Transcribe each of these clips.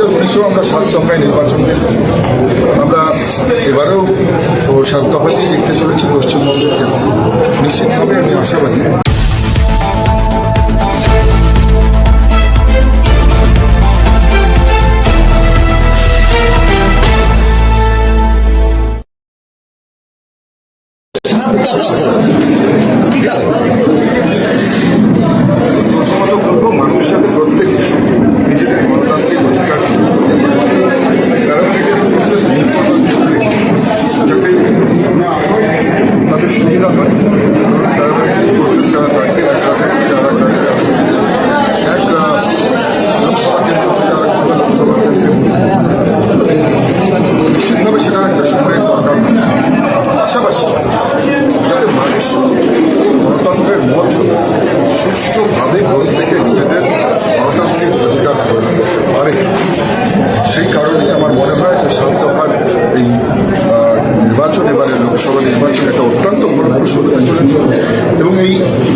হাজার উনিশেও আমরা সাত দফায় নির্বাচন আমরা এবারেও সাত দফাতেই দেখতে চলেছি পশ্চিমবঙ্গের ক্ষেত্রে নিশ্চিতভাবে আমি আশাবাদী। প্রথমত বলব মানুষ যাতে প্রত্যেকে নিজেদের গণতান্ত্রিক অধিকার প্যারামেডিক্যাল প্রসেস যাতে তাদের সুবিধা হয় প্যারামেডিক্যাল প্রসেস যারা থাকে এক রাখে যারা থাকে এক আহ, লোকসভা কেন্দ্র থেকে আরেক লোকসভা কেন্দ্রে নিশ্চিতভাবে সেটার একটা সময়ের দরকার হয়। পাশাপাশি যাতে মানুষ গণতন্ত্রের মঞ্চ সুষ্ঠুভাবে প্রত্যেকে নিজেদের গণতান্ত্রিক অধিকার করতে পারে সেই কারণে আমার মনে হয় যে সাত দফার এই নির্বাচন এবারে লোকসভা নির্বাচন একটা অত্যন্ত ফলপ্রসূ হতে চলেছে এবং এই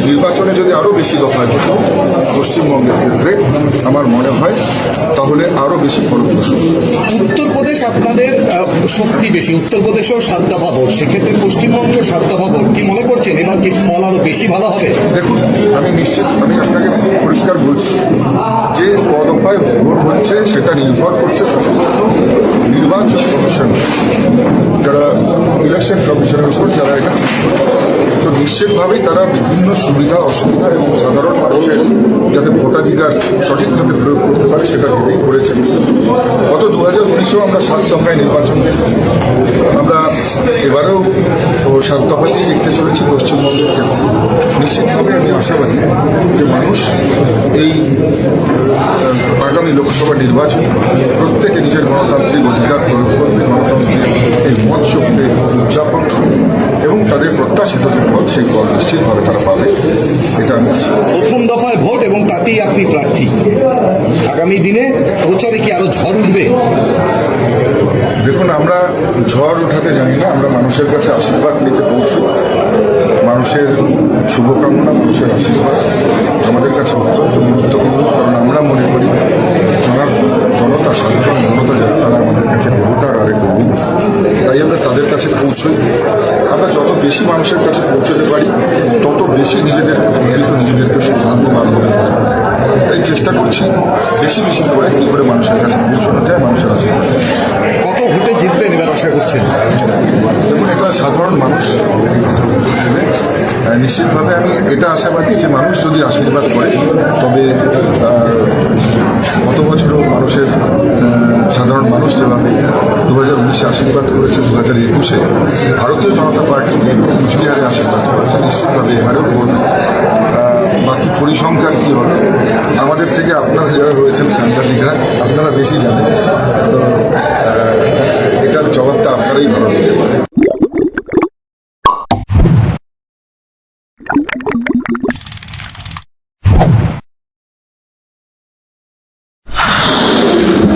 নির্বাচনে যদি আরও বেশি দফায় হতো পশ্চিমবঙ্গের ক্ষেত্রে, আমার মনে হয় তাহলে আরও বেশি ফলপ্রসূ। উত্তরপ্রদেশ আপনাদের শক্তি বেশি উত্তরপ্রদেশেও সাত দফা সেক্ষেত্রে পশ্চিমবঙ্গ সাত ভোট কি মনে করছেন? এবার কি ফল আরও বেশি ভালো হবে? দেখুন, আমি নিশ্চিত, আমি আপনাকে পরিষ্কার বলছি, যে পদপায় ভোট হচ্ছে, সেটা নির্ভর করছে শুধুমাত্র নির্বাচন কমিশন। যারা ইলেকশন কমিশনের উপর, যারা এটা। নিশ্চিতভাবেই তারা বিভিন্ন সুবিধা, অসুবিধা এবং সাধারণ মানুষের যাতে ভোটাধিকার সঠিকভাবে প্রয়োগ করতে পারে সেটা ভেবেই করেছেন। গত দু হাজার উনিশেও আমরা সাত দফায় নির্বাচন করেছি আমরা এবারেও সাত দফাতেই দেখতে চলেছি পশ্চিমবঙ্গের ক্ষেত্রে। নিশ্চিতভাবে আমি আশাবাদী যে মানুষ এই আগামী লোকসভা নির্বাচন প্রত্যেকে নিজের গণতান্ত্রিক অধিকার প্রয়োগ করবে গণতন্ত্রের এই উদযাপন সেই দল নিশ্চিতভাবে তারা পাবে। এটা আমি প্রথম দফায় ভোট এবং তাতেই আপনি প্রার্থী। আগামী দিনে প্রচারে কি আরও ঝড় উঠবে? দেখুন আমরা ঝড় উঠাতে জানি না আমরা মানুষের কাছে আশীর্বাদ নিতে পৌঁছি মানুষের শুভকামনা মানুষের আশীর্বাদ আমাদের কাছে অত্যন্ত গুরুত্বপূর্ণ কারণ আমরা মনে করি জনা জনতা সাধারণ জনতা যারা তারা আমাদের কাছে দেবতার আরেক রূপ তাই আমরা তাদের কাছে পৌঁছই। আমরা যত বেশি মানুষের কাছে পৌঁছতে পারি তত বেশি নিজেদেরকে প্রকৃত নিজেদেরকে সৌভাগ্যবান মনে করি তাই চেষ্টা করছি বেশি বেশি করে কী করে মানুষের কাছে পৌঁছানো যায় মানুষের আশীর্বাদ কত ভোটে জিতবেন এবার আশা করছেন? দেখুন একটা সাধারণ মানুষ নিশ্চিতভাবে আমি এটা আশাবাদী যে মানুষ যদি আশীর্বাদ করে তবে গত বছরও মানুষের আশীর্বাদ করেছে দু হাজার একুশে। ভারতীয় জনতা পার্টি কুচবিহারে আশীর্বাদ করেছে নিশ্চিতভাবে এবারেও করবে বাকি পরিসংখ্যান কী হবে? আমাদের থেকে আপনারা যারা রয়েছেন সাংবাদিকরা, আপনারা বেশি জানেন। তো এটার জবাবটা আপনারাই ভালো দেবেন you